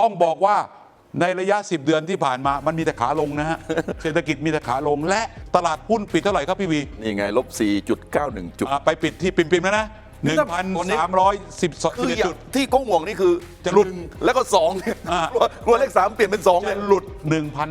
ต้องบอกว่าในระยะ 10 เดือนที่ผ่านมามันมีแต่ขาลงนะฮะ เศรษฐกิจมีแต่ขาลง และตลาดหุ้นปิดเท่าไหร่ครับพี่วีนี่ไงลบ4.91 จุด อ่าไปปิดที่ปิมๆแล้วนะนี่ถ้าวันนี้1,310คืออจุย่างด ที่เขาห่วงนี่คือจะหลุดนึ่งแล้วก็สองเนี่ยอ่า กลัวกลัวเลขสามเปลี่ยนเป็นสองเนี่จะยหลุด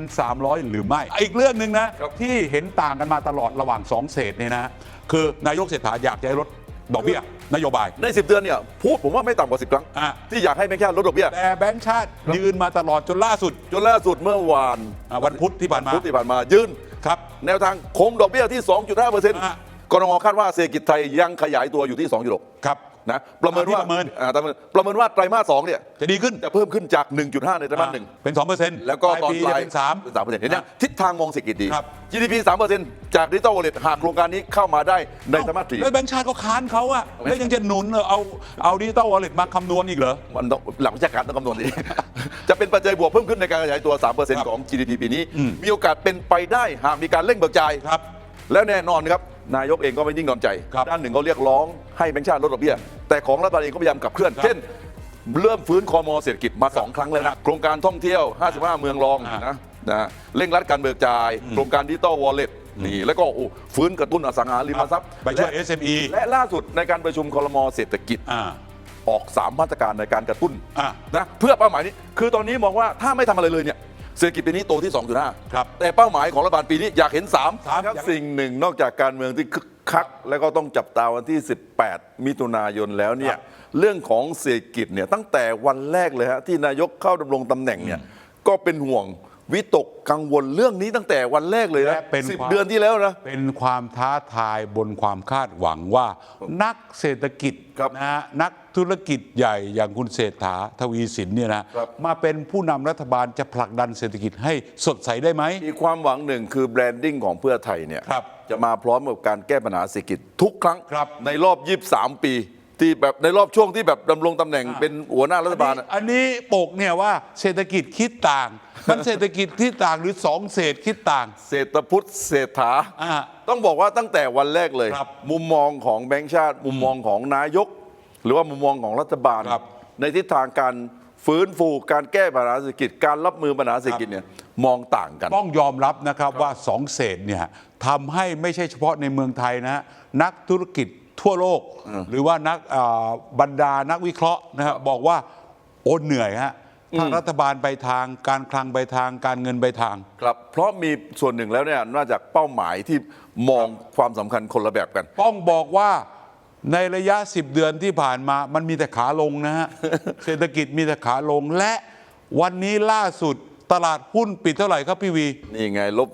1,300 หรือไม่ อีกเรื่องหนึ่งนะ ครับ ที่เห็นต่างกันมาตลอดระหว่าง 2 เศษเนี่ยนะ คือนายกเศรษฐาอยากจะให้ลด ดอกเบี้ยนโยบาย ใน 10 เดือนเนี่ยพูดผมว่าไม่ต่ำกว่า 10 ครั้ง อะ ที่อยากให้แบงค์ชาติลดดอกเบี้ยแต่แบงก์ชาติยืนมาตลอดจนล่าสุดจนล่าสุดเมื่อวานอ่าวันพุธที่ผ่านมาพุธที่ผ่านมายืนครับ แนวทางคงดอกเบี้ยที่ 2.5%อะกรงงคาดว่าเศรษฐกิจไทยยังขยายตัวอยู่ที่ 2.6 ครับ นะประเมินว่าที่ประเมิน อ่าประเมินประเมินว่าไตรมาสสองเนี่ยจะดีขึ้นจะเพิ่มขึ้นจาก 1.5 ในไตรมาสหนึ่ง เป็น2%แล้วก็ตอนปีปลายเป็น3สามเปอร์เซ็นต์เห็นยังทิศทางมองเศรษฐกิจดี ครับ GDP 3เปอร์เซ็นต์จากดิจิตอลวอลเล็ตหากโครงการนี้เข้ามาได้ในไตรมาสสี่แล้วแบงก์ชาติก็ค้านเขาอะแล้วยังจะหนุนเอาเอาดิจิตอลวอลเล็ตมาคำนวณอีกเหรอ มันต้องหลักวิชาการต้องคำนวณดี จะเป็นปัจจัยบวกเพิ่มขึ้นในการขยายตัวครับ3%ของ GDP ปีนี้ มีโอกาสเป็นไปได้หากมีการเร่งเบิกจ่าย ครับ แล้วแน่นอนครับ นายกเองก็ไม่นิ่งนอนใจ ครับด้านหนึ่งเขาเรียกร้องให้แบงค์ชาติลดดอกเบี้ย แต่ของรัฐบาลเองก็พยายามขับเคลื่อน ครับเช่น เริ่มฟื้นคอมอเศรษฐกิจมา 2 ครั้งแล้วนะ โครงการท่องเที่ยว 55 เมืองรองอ่านนะนะเร่งรัดการเบิกจ่าย โครงการดิจิตอลวอลเล็ตนี่แล้วก็โอ้ฟื้นกระตุ้นอสังหาริมทรัพย์ไปช่วยและ SME และล่าสุดในการประชุมคอรมอเศรษฐกิจ อ่า ออก 3 มาตรการในการกระตุ้นอะ นะเพื่อเป้าหมายนี้ คือตอนนี้มองว่าถ้าไม่ทำอะไรเลยเนี่ย เศรษฐกิจปีนี้โตที่ 2.5 ครับแต่เป้าหมายของรัฐบาลปีนี้อยากเห็น3สามครับอยากสิ่งหนึ่งนอกจากการเมืองที่คึกคัก แล้วก็ต้องจับตาวันที่ 18 มิถุนายนแล้วเนี่คยรับ เรื่องของเศรษฐกิจเนี่ยตั้งแต่วันแรกเลยฮะที่นายกเข้าดำรงตำแหน่งเนี่ยก็เป็นห่วง วิตกกังวลเรื่องนี้ตั้งแต่วันแรกเลยนะและเป็นสิบความ เดือนที่แล้วนะ เป็นความท้าทายบนความคาดหวังว่านักเศรษฐกิจครับนะฮะนักธุรกิจใหญ่อย่างคุณเศรษฐาทวีสินเนี่ยนะครับ มาเป็นผู้นำรัฐบาลจะผลักดันเศรษฐกิจให้สดใสได้ไหม มีความหวังหนึ่งคือแบรนดิ้งของเพื่อไทยเนี่ยครับจะมาพร้อมกับการแก้ปัญหาเศรษฐกิจทุกครั้งครับ ในรอบ 23 ปี ที่แบบในรอบช่วงที่แบบดำรงตำแหน่งเป็นหัวหน้ารัฐบาลอะ อันนี้ปกเนี่ยว่าเศรษฐกิจคิดต่าง มันเศรษฐกิจคิดต่างหรือสองเศษคิดต่าง เศรษฐพุทธเศรษฐา อ่าต้องบอกว่าตั้งแต่วันแรกเลย ครับมุมมองของแบงค์ชาติ มุมมองของนายก หรือว่ามุมมองของรัฐบาล ครับในทิศทางการฟื้นฟูการแก้ปัญหาเศรษฐกิจการรับมือปัญหาเศรษฐกิจเนี่ยมองต่างกัน ต้องยอมรับนะครับว่าสองเศษเนี่ยทำให้ไม่ใช่เฉพาะในเมืองไทยนะฮะนักธุรกิจทั่วโลก หรือว่านักอ่าบรรดานักวิเคราะห์นะครับบอกว่าโอนเหนื่อยฮะ ถ้ารัฐบาลไปทาง การคลังไปทาง การเงินไปทาง ครับเพราะมีส่วนหนึ่งแล้วเนี่ยนอกจากเป้าหมายที่มองความสำคัญคนละแบบกัน ต้องบอกว่าในระยะ 10 เดือนที่ผ่านมา มันมีแต่ขาลงนะฮะ เศรษฐกิจมีแต่ขาลงและวันนี้ล่าสุดตลาดหุ้นปิดเท่าไหร่ครับพี่วีนี่ไงลบ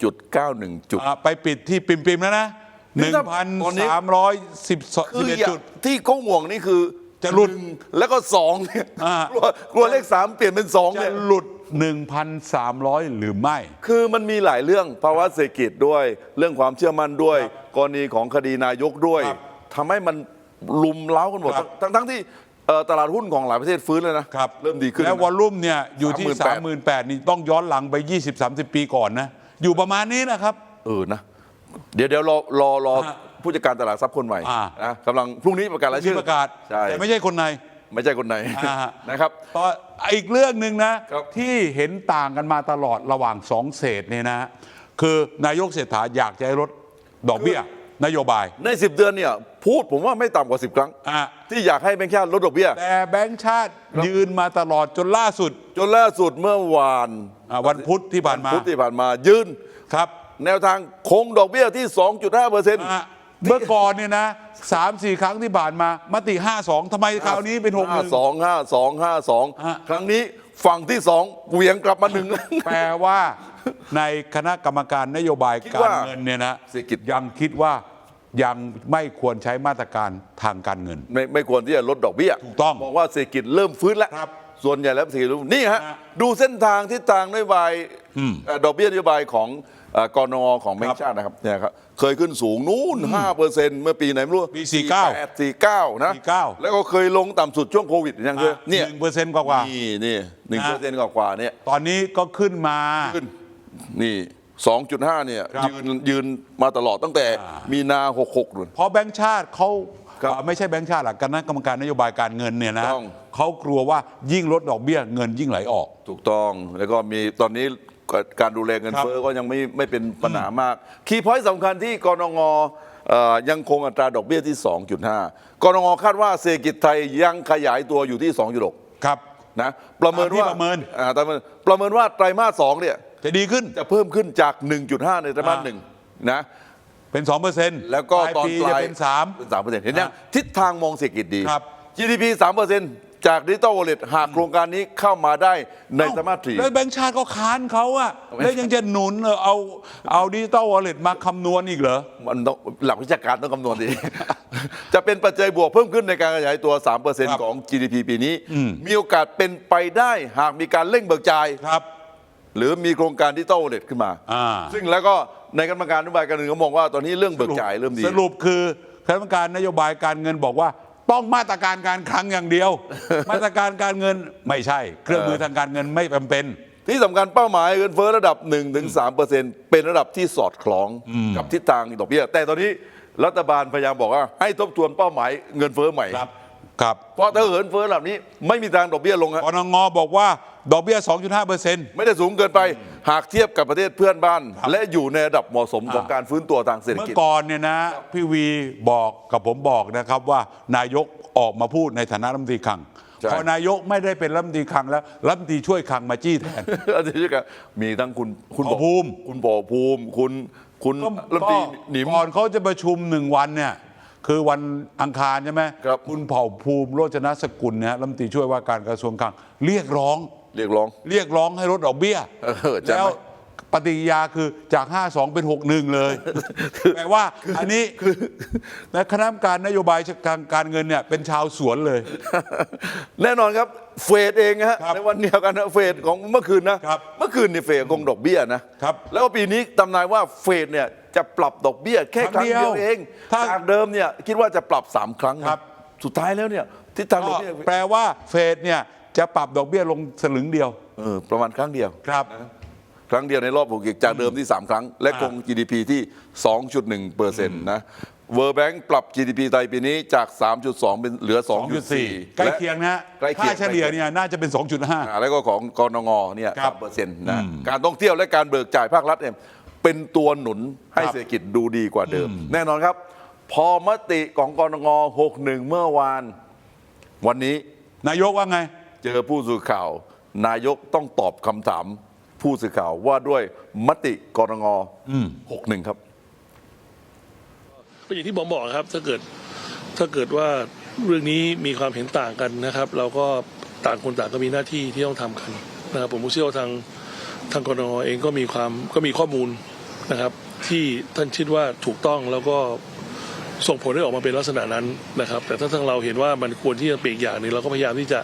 4.91 จุด อ่าไปปิดที่ปิมๆแล้วนะนี่ถ้าตอนนี้คืออ1,311ย่าจุด ที่เขาห่วงนี่คือ จะหลุด นึ่งแล้วก็สองเนี่ยอ่า กลัวกลัวเลขสามเปลี่ยนเป็นสองจะเนี่ย หลุด 1,300 หรือไม่ คือมันมีหลายเรื่องภาวะเศรษฐกิจด้วย เรื่องความเชื่อมั่นด้วย กรณีของคดีนายกด้วยครับทำให้มันลุมเล้ากันหมดครับ ทั้งทั้งที่เอ่อตลาดหุ้นของหลายประเทศฟื้นเลยนะครับเริ่มดีขึ้น แล้ววอลลุ่มเนี่ยอยู่ที่ 38,000 38,000 นี่ต้องย้อนหลังไป 20-30 ปีก่อนนะ อยู่ประมาณนี้นะครับ เออนะ เดี๋ยวเดี๋ยวรอรอรอฮะ ผู้จัดการตลาดทรัพย์คนใหม่อ่า นะกำลังพรุ่งนี้ประกาศรายที่ชื่อประกาศใช่แต่ไม่ใช่คนใน ไม่ใช่คนไหนอ่าฮะนะครับ ต่ออีกเรื่องหนึ่งนะครับ ที่เห็นต่างกันมาตลอดระหว่างสองเศษเนี่ยนะ คือนายกเศรษฐาอยากจะให้ลดดอกเบี้ย นโยบายใน 10 เดือนเนี่ยพูดผมว่าไม่ต่ำกว่า 10 ครั้ง อะที่อยากให้แบงค์ชาติลดดอกเบี้ย แต่แบงก์ชาติยืนมาตลอดจนล่าสุดจนล่าสุดเมื่อวานอะวันพุธที่ผ่านมาพุธที่ผ่านมายืน ครับ แนวทางคงดอกเบี้ยที่ 2.5เปอร์เซ็นต์อะ เมื่อก่อนเนี่ยนะสามสี่ครั้งที่ผ่านมา มติ 52ทำไมคราวนี้เป็น6 1สองห้าสองห้าสองฮะ ครั้งนี้ฝั่งที่สองเหวียงกลับมาหนึ่ง แปลว่าในคณะกรรมการนโยบายคิดการว่าเงินเนี่ยนะเศรษฐกิจ ยังคิดว่ายังไม่ควรใช้มาตรการทางการเงิน ไม่ไม่ควรที่จะลดดอกเบี้ยถูกต้องมองว่าเศรษฐกิจเริ่มฟื้นแล้ว ครับส่วนใหญ่แล้วเศรษฐกิจเริ่มนี่ฮะ ฮะดูเส้นทางทิศทางนโยบายเอ่อดอกเบี้ยนโยบายของเอ่อกรนงของแบงครับก์ชาตินะครับเนี่ยครับ เคยขึ้นสูงนู่น5เปอร์เซ็นต์เมื่อปีไหนไม่รู้ปี49 48 49 นะ 49 แล้วก็เคยลงต่ำสุดช่วงโควิดยังเคยเนี่ยหนึ่งเปอร์เซ็นต์กว่านี่นี่หนึ่งเปอร์เซ็นต์กว่าๆเนี่ยๆตอนนี้ก็ขึ้นมาขึ้นนี่2.5 เนี่ยครับยืนยืนมาตลอดตั้งแต่อ่ามีนา 66นู่นเพราะแบงก์ชาติเขาครับอ่าไม่ใช่แบงก์ชาติหรอกคณะกรรมการนโยบายการเงินเนี่ยนะต้องเขากลัวว่ายิ่งลดดอกเบี้ยเงินยิ่งไหลออก ถูกต้องแล้วก็มีตอนนี้ การดูแลเงินครับเฟ้อก็ยังไม่ไม่เป็นปัญหามาก คีย์พอยต์สำคัญที่กรงเอ่อยังคงอัตราดอกเบี้ยที่ 2.5 กรงคาดว่าเศรษฐกิจไทยยังขยายตัวอยู่ที่ 2.6 ครับนะประเมินตามที่ว่าประเมินอ่าประเมินประเมินว่าไตรมาสสองเนี่ยจะดีขึ้นจะเพิ่มขึ้นจาก 1.5 ในไตรมาสอ่าหนึ่งนะเป็น2%เปอร์เซ็นต์แล้วก็ตอนปีปลาจะยเป็น3เป็นสามเปอร์เซ็นต์เห็นยังอะทิศทางมองเศรษฐกิจดีครับ GDP สามเปอร์เซ็นต์ จากดิจิตอลวอลเล็ตหากโครงการนี้เข้ามาได้ในไตรมาสสี่แล้วแบงก์ชาติก็ค้านเขาอะทำไมแล้วยังจะหนุนเออเอาเอาดิจิตอลวอลเล็ตมาคำนวณอีกเหรอ มันต้องหลักวิชาการต้องคำนวณดี จะเป็นปัจจัยบวกเพิ่มขึ้นในการขยายตัว ครับ3%ของ GDP ปีนี้ มีโอกาสเป็นไปได้หากมีการเร่งเบิกจ่าย ครับหรือมีโครงการดิจิตอลวอลเล็ตขึ้นมา อ่า ซึ่งแล้วก็ในกรรมการนโยบายการเงินก็มองว่าตอนนี้เรื่องเบิกจ่ายเริ่มดี สรุปคือคณะกรรมการนโยบายการเงินบอกว่า ต้องมาตรการการคลังอย่างเดียว มาตรการการเงินไม่ใช่ เครื่องมือทางการเงินไม่จำเป็น ที่สำคัญเป้าหมายเงินเฟ้อระดับ 1-3%เป็นระดับที่สอดคล้องกับทิศทางดอกเบี้ยแต่ตอนนี้รัฐบาลพยายามบอกว่า ให้ทบทวนเป้าหมายเงินเฟ้อใหม่ครับครับเพราะถ้าเหินเฟ้อระดับนี้ ไม่มีทางดอกเบี้ยลงฮะกรงงบอกว่าดอกเบี้ย 2.5เปอร์เซ็นต์ไม่ได้สูงเกินไป หากเทียบกับประเทศเพื่อนบ้าน และอยู่ในระดับเหมาะสมของอ่าการฟื้นตัวทางเศรษฐเมื่อกิจ ก่อนเนี่ยนะพี่วีบอกกับผมบอกนะครับว่านายกออกมาพูดในฐานะรัฐมนตรีคลังใช่ พอนายกไม่ได้เป็นรัฐมนตรีคลังแล้วรัฐมนตรีช่วยคลังมาจี้แทน อาจารย์ครับมีทั้งคุณคุณปอภูมิ คุณปอภูมิ คุณคุณรัฐมนตรีหนิม ก่อนเขาจะประชุมหนึ่งวันเนี่ยคือวันอังคารใช่ไหมครับณเผ่าภูมิโรจนสกุลเนี่ยรัฐมนตรีช่วยว่าการกระทรวงคลังเรียกร้อง เรียกร้อง เรียกร้องให้ลดดอกเบี้ยเออจำไหมแล้วปฏิกิริยาคือจาก 52 เป็น 61 เลยแปลว่าอันนี้นะคณะกรรมการนโยบายการการเงินเนี่ยเป็นชาวสวนเลย แน่นอนครับเฟดเองนะฮะครับในวันเดียวกันนะเฟดของเมื่อคืนนะครับเมื่อคืนนี่เฟดคงดอกเบี้ยนะครับแล้วก็ปีนี้ตำนายว่าเฟดเนี่ยจะปรับดอกเบี้ยแค่คครั้รั้งงเดียวเดียวเองถ้าจากเดิมเนี่ยคิดว่าจะปรับสามครั้งนะครับ สุดท้ายแล้วเนี่ยทิศทางดอกก็เบี้ยแปลว่าเฟดเนี่ย จะปรับดอกเบี้ยลงสลึงเดียวเออประมาณครั้งเดียว ครับ ครั้งเดียวในรอบหกเอกจากเดิมที่ 3 ครั้ง และคง GDP ที่ 2.1เปอร์เซ็นต์นะ World Bank ปรับ GDP ไทยปีนี้จาก 3.2 เป็นเหลือ 2.4 2.4 ใกล้เคียงนะฮะใกล้เคียง ค่าเฉลี่ยเนี่ยน่าจะเป็น 2.5 อ่าแล้วก็ของกรงงเนี่ยครับเปอร์เซ็นต์นะการท่องเที่ยวและการเบิกจ่ายภาครัฐเนี่ยเป็นตัวหนุนให้ครับเศรษฐกิจดูดีกว่าเดิม แน่นอนครับ พอมติของกรงง61 เมื่อวาน วันนี้นายกว่าไง เจอผู้สื่อข่าว นายกต้องตอบคำถาม ผู้สื่อข่าวว่าด้วยมติกรงง61ครับก็อย่างที่ผมบอกครับถ้าเกิดถ้าเกิดว่าเรื่องนี้มีความเห็นต่างกันนะครับ เราก็ต่างคนต่างก็มีหน้าที่ที่ต้องทำกันนะครับผมเชื่อว่าทางทางกรงเองก็มีความก็มีข้อมูลนะครับ ที่ท่านคิดว่าถูกต้องแล้วก็ส่งผลให้ออกมาเป็นลักษณะนั้นนะครับ แต่ถ้าทางเราเห็นว่ามันควรที่จะเป็นอีกอย่างหนึ่งเราก็พยายามที่จะ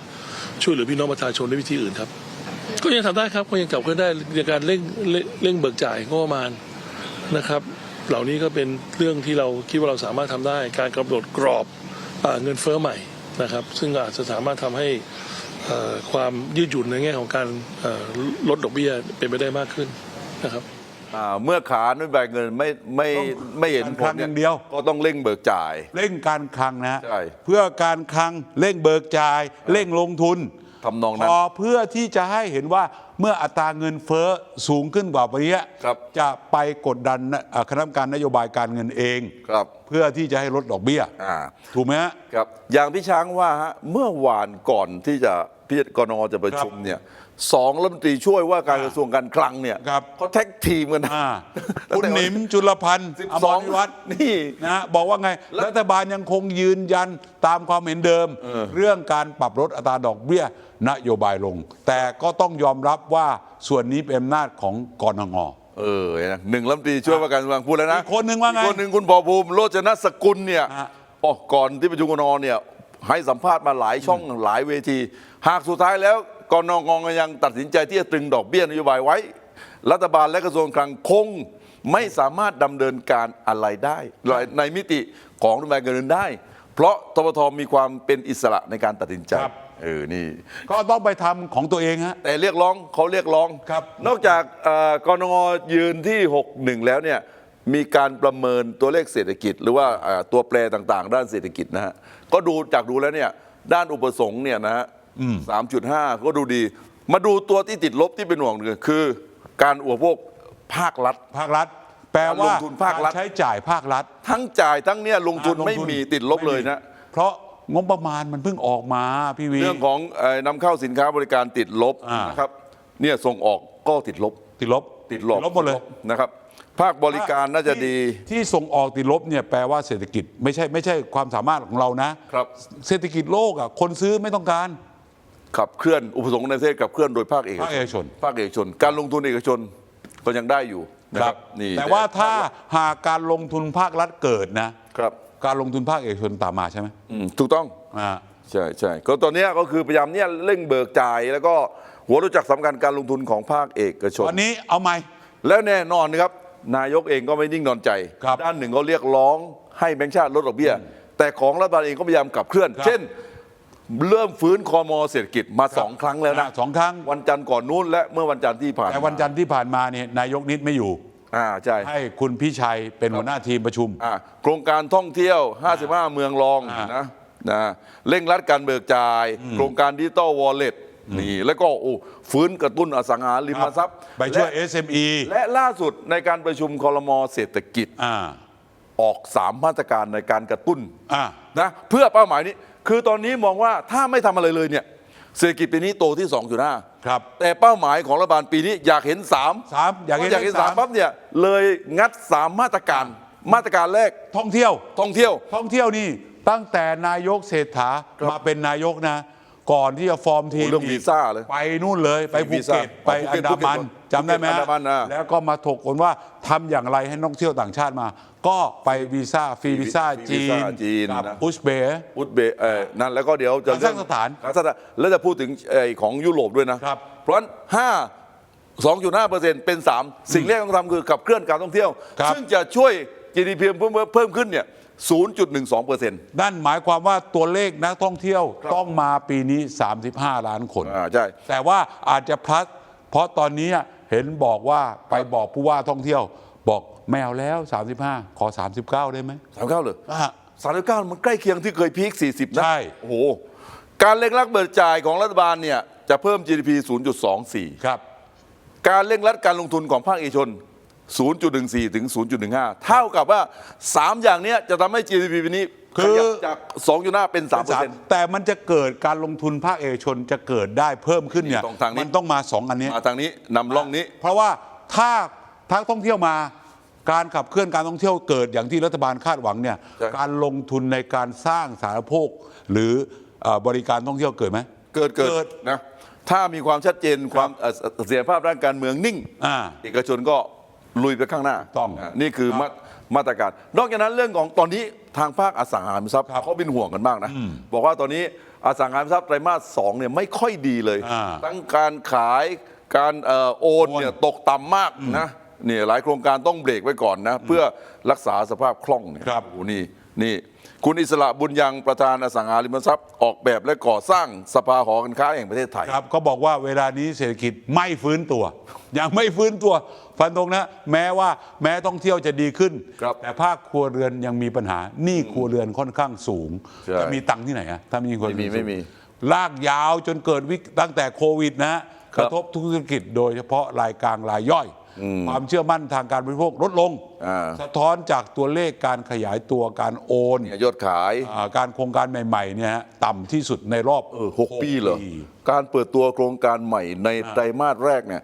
ช่วยเหลือพี่น้องประชาชนด้วยวิธีอื่นครับ ก็ยังทำได้ครับก็ยังจับเคลื่อนได้ในการเร่งเร่งเบิกจ่ายงบประมาณนะครับ เหล่านี้ก็เป็นเรื่องที่เราคิดว่าเราสามารถทำได้ การกำหนดกรอบเงินเฟ้อใหม่นะครับ ซึ่งอาจจะสามารถทำให้ความยืดหยุ่นในแง่ของการลดดอกเบี้ยเป็นไปได้มากขึ้นนะครับ อ่าเมื่อขานโยบายเงินไม่ไม่ต้องไม่เห็นผการคลัลงเนี่อย่างเดียว ก็ต้องเร่งเบิกจ่าย เร่งการคลังนะฮะใช่เพื่อการคลังเร่งเบิกจ่าย เร่งลงทุนทำนองพนั้นอเพื่อที่จะให้เห็นว่าเมื่ออัตราเงินเฟ้อสูงขึ้นกว่าปีนี้ครับ จะไปกดดันนะเอ่อคณะกรรมการนโยบายการเงินเอง ครับเพื่อที่จะให้ลดดอกเบี้ย อ่า ถูกไหมฮะ ครับอย่างพี่ช้างว่าฮะเมื่อวานก่อนที่จะพี่กนจะประชุมเนี่ยสองรัฐมนตรีช่วยว่าการกระทรวงการคลังเนี่ยครับ เขาแท็กทีมกันนะอ่าตั้งคุณแต่หนิมจุลพันธ์สิบอสมองรวิวัฒน์นี่ นะฮะบอกว่าไงรัฐบาลยังคงยืนยันตามความเห็นเดิม เรื่องการปรับลดอัตราดอกเบี้ยนโยบายลง แต่ก็ต้องยอมรับว่าส่วนนี้เป็นอำนาจของกรงง เออนะหนึ่งรัฐมนตรีช่วยว่าการกระทรวงพูดแล้วนะอีกคนหนึ่งว่าไงอีกคนหนึ่งคุณพอภูมิโรจนสกุลเนี่ยฮะอ๋อก่อนที่ประชุมกนเนี่ยให้สัมภาษณ์มาหลายช่องหลายเวที หากสุดท้ายแล้วกนงยังตัดสินใจที่จะตรึงดอกเบี้ยนโยบายไว้ รัฐบาลและกระทรวงคลังคงไม่สามารถดำเนินการอะไรได้ในมิติของนโยบายเงินได้ เพราะทบทมีความเป็นอิสระในการตัดสินใจ ครับ เออนี่ก็ต้องไปทำของตัวเองฮะ แต่เรียกร้องเขาเรียกร้องครับ นอกจากเอ่อกรงยืนที่ 61 แล้วเนี่ยมีการประเมินตัวเลขเศรษฐกิจ หรือว่าเอ่อตัวแปรต่างๆ ด้านเศรษฐกิจนะฮะก็ดูจากดูแล้วเนี่ยด้านอุปสงค์เนี่ยนะฮะสามจุดห้าก็ดูดี มาดูตัวที่ติดลบที่เป็นห่วงเนี่ยคือ การอุปโภคภาครัฐ ภาครัฐ แปลว่าการลงทุนภาครัฐ กใช้จ่ายภาครัฐทั้งจ่ายทั้งเนี่ยลงทุนอ่าไม่มีติดลบเลยนะ เพราะ งบประมาณมันเพิ่งออกมาพี่วี เรื่องของเอ่อนำเข้าสินค้าบริการติดลบอ่าน นะครับเนี่ยส่งออกก็ติดลบ ติดลบติดลบลบหมดเลย นะครับภาคบริการน่าจะดี ที่ที่ส่งออกติดลบเนี่ยแปลว่าเศรษฐกิจไม่ใช่ไม่ใช่ความสามารถของเรานะครับ เศรษฐกิจโลกอะคนซื้อไม่ต้องการ ขับเคลื่อนอุปสงค์ในประเทศขับเคลื่อนโดยภาคเอกภาคเอกชน ภาคเอกชน การลงทุนเอกชนก็ยังได้อยู่นะครับนี่แต่ว่าถ้าหากการลงทุนภาครัฐเกิดนะ ครับ การลงทุนภาคเอกชนตามมาใช่ไหมอืมถูกต้อง อ่า ใช่ใช่ก็ตอนเนี้ยก็คือพยายามเนี่ยเร่งเบิกจ่าย แล้วก็หัวรู้จักสำคัญการลงทุนของภาคเอกชน วันนี้เอาไหมแล้วแน่นอนนะครับ นายกเองก็ไม่นิ่งนอนใจ ครับด้านหนึ่งก็เรียกร้องให้แบงก์ชาติลดดอกเบี้ย แต่ของรัฐบาลเองก็พยายามขับเคลื่อน ครับเช่น เริ่มฟื้นคอมอเศรษฐกิจมาสองครั้งแล้วนะอ่าสองครั้ง วันจันทร์ก่อนนู้นและเมื่อวันจันทร์ที่ผ่านแต่วันจันทร์ที่ผ่านมาเนี่ยนายกนิดไม่อยู่ อ่าใช่ให้คุณพี่ชัยเป็นหัวหน้าทีมประชุม อ่าโครงการท่องเที่ยว 55 เมืองรองอ่านนะนะเร่งรัดการเบิกจ่าย โครงการดิจิตอลวอลเล็ตนี่แล้วก็โอ้ฟื้นกระตุ้นอสังหาริมทรัพย์ไปช่วยและ SME และล่าสุดในการประชุมคอรมอเศรษฐกิจอ่าออก3มาตรการในการกระตุ้นอ่านะเพื่อเป้าหมายนี้ คือตอนนี้มองว่าถ้าไม่ทำอะไรเลยเนี่ย เศรษฐกิจปีนี้โตที่ 2.5 ครับแต่เป้าหมายของรัฐบาลปีนี้อยากเห็น 3 สามอยากเห็นอยากเห็นสามสามปั๊บเนี่ยเลยงัด 3 มาตรการ มาตรการแรกท่องเที่ยว ท่องเที่ยว ท่องเที่ยวนี่ตั้งแต่นายกเศรษฐาครับมาเป็นนายกนะ ก่อนที่จะฟอร์มทีมโอ้เรื่องวีซ่าเลยไปนู่นเลย ไปวีภูซ่าเก็ต ไปภูอัเก็นตดามัน ภูเก็ต จำได้ไหมภูเก็ตอันดามันนะแล้วก็มาถกกันว่าทำอย่างไรให้นักท่องเที่ยวต่างชาติมา ก็ไปวีซ่าฟรีวีซ่าฟรีจีวีซ่านจีนกับนะ อุซเบย์ อุซเบย์เอ่อนั่นแล้วก็เดี๋ยวจะคาซัคสถานคาซัคสถานแล้วจะพูดถึงไอ้ของยุโรปด้วยนะครับ เพราะฉะนั้น5 2.5เปอร์เซ็นต์เป็น3สิ่งแรกต้องทำคือขับเคลื่อนการท่องเที่ยว ครับ ซึ่งจะช่วย GDP เพิ่มเพิ่มขึ้นเนี่ย0.12เปอร์เซ็นต์นั่นหมายความว่าตัวเลขนักท่องเที่ยวต้องมาปีนี้ 35 ล้านคน อ่าใช่ แต่ว่าอาจจะพลัดเพราะตอนนี้ เห็นบอกว่าไปบอกผู้ว่าท่องเที่ยว บอกไม่เอาแล้ว 35 ขอ 39 ได้ไหมสามเก้าเลยอะ สามเก้ามันใกล้เคียงที่เคยพีค40นะใช่ โอ้โหการเร่งรัดเบิกจ่ายของรัฐบาลเนี่ยจะเพิ่ม GDP 0.24 ครับ การเร่งรัดการลงทุนของภาคเอกชน 0.14 ถึง 0.15 เท่ากับว่า 3 อย่างเนี้ยจะทำให้ GDP ปีนี้คือขยับจาก 2.5 เป็น 3%แต่มันจะเกิดการลงทุนภาคเอกชนจะเกิดได้เพิ่มขึ้นเนี่ยนี่ตรงทางนี้ มันต้องมาสองอันนี้มาทางนี้นำร่องนี้ เพราะว่าถ้าทักท่องเที่ยวมา การขับเคลื่อนการท่องเที่ยวเกิดอย่างที่รัฐบาลคาดหวังเนี่ยใช่ การลงทุนในการสร้างสาธารณโภคหรือเอ่อบริการท่องเที่ยวเกิดไหม เกิดเกิเกิดดนะถ้ามีความชัดเจนความเอ่อเสถียรภาพด้านการเมืองนิ่ง อ่า เอกชนก็ ลุยไปข้างหน้าต้องะนี่คือมามาตรการ นอกจากนั้นเรื่องของตอนนี้ทางภาคอสังหาริมทรัพย์ครับเขาเป็นห่วงกันมากนะบอกว่าตอนนี้อสังหาริมทรัพย์ไตรมาสสองเนี่ยไม่ค่อยดีเลยอ่าทั้งการขายการเอ่อโอนโอนเนี่ยตกต่ำมากนะเนี่ยหลายโครงการต้องเบรกไว้ก่อนนะ เพื่อรักษาสภาพคล่องเนี่ยครับโอ้โหนี่ นี่คุณอิสระบุญยังประธานอสังหาริมทรัพย์ออกแบบและก่อสร้างสภาหอการค้าแห่งประเทศไทย ครับก็บอกว่าเวลานี้เศรษฐกิจไม่ฟื้นตัว ยังไม่ฟื้นตัว ฟันธงนะ แม้ว่าแม้ท่องเที่ยวจะดีขึ้น ครับแต่ภาคครัวเรือนยังมีปัญหาหนี้ครัวเรือนค่อนข้างสูง ใช่จะมีตังค์ที่ไหนอะถ้ามีคนไม่มีไม่มีลากยาวจนเกิดวิกตั้งแต่โควิดนะฮะคกรับ ระทบทุกธุรกิจโดยเฉพาะรายกลางรายย่อย ความเชื่อมั่นทางการบริโภคลดลงอ่าสะท้อนจากตัวเลขการขยายตัวการโอนเนี่ยยอดขายอ่าการโครงการใหม่ๆเนี่ยฮะต่ำที่สุดในรอบเออหกปีเหรอการเปิดตัวโครงการใหม่ในไตรมาสแรกเนี่ย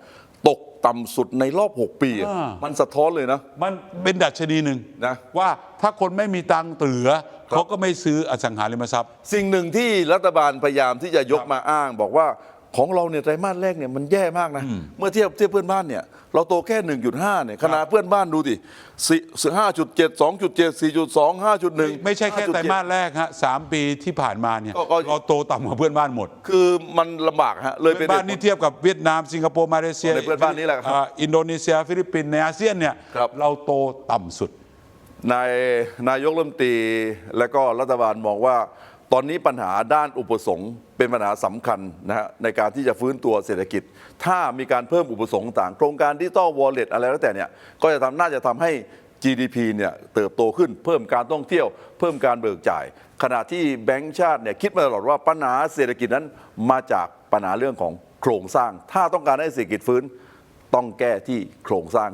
ตกต่ำสุดในรอบ 6 ปีอะอ่ามันสะท้อนเลยนะ มันเป็นดัชนีหนึ่งนะว่าถ้าคนไม่มีตังค์เหลือเขาก็ไม่ซื้ออสังหาริมทรัพย์ สิ่งหนึ่งที่รัฐบาลพยายามที่จะยกมาอ้างบอกว่า ของเราเนี่ยไตรมาสแรกเนี่ยมันแย่มากนะ เมื่อเทียบเทียบเพื่อนบ้านเนี่ยเราโตแค่ 1.5เนี่ยขนาดเพื่อนบ้านดูดิห้าจุดเจ็ดสองจุดเจ็ดสี่จุดสองห้าจุดหนึ่งไม่ใช่แค่ไตรมาสแรกฮะสามปีที่ผ่านมาเนี่ยก็ก็เราโตต่ำกว่าเพื่อนบ้านหมด คือมันลำบากฮะเลยเพื่เป็อนนบ้านนี่เทียบกับเวียดนามสิงคโปร์มาเลเซียในเพื่อนบ้านนี่แหละครับอ่าอินโดนีเซียฟิลิปปินส์ในอาเซียนเนี่ยครับเราโตต่ำสุดนายนายกรัฐมนตรีและก็รัฐบาลมองว่า ตอนนี้ปัญหาด้านอุปสงค์เป็นปัญหาสำคัญนะฮะในการที่จะฟื้นตัวเศรษฐกิจ ถ้ามีการเพิ่มอุปสงค์ต่างโครงการดิจิตอลวอลเล็ตอะไรแล้วแต่เนี่ยก็จะทำน่าจะทำให้ GDP เนี่ยเติบโตขึ้นเพิ่มการท่องเที่ยว เพิ่มการเบิกจ่าย ขณะที่แบงก์ชาติเนี่ยคิดมาตลอดว่าปัญหาเศรษฐกิจนั้นมาจากปัญหาเรื่องของโครงสร้าง ถ้าต้องการให้เศรษฐกิจฟื้น ต้องแก้ที่โครงสร้าง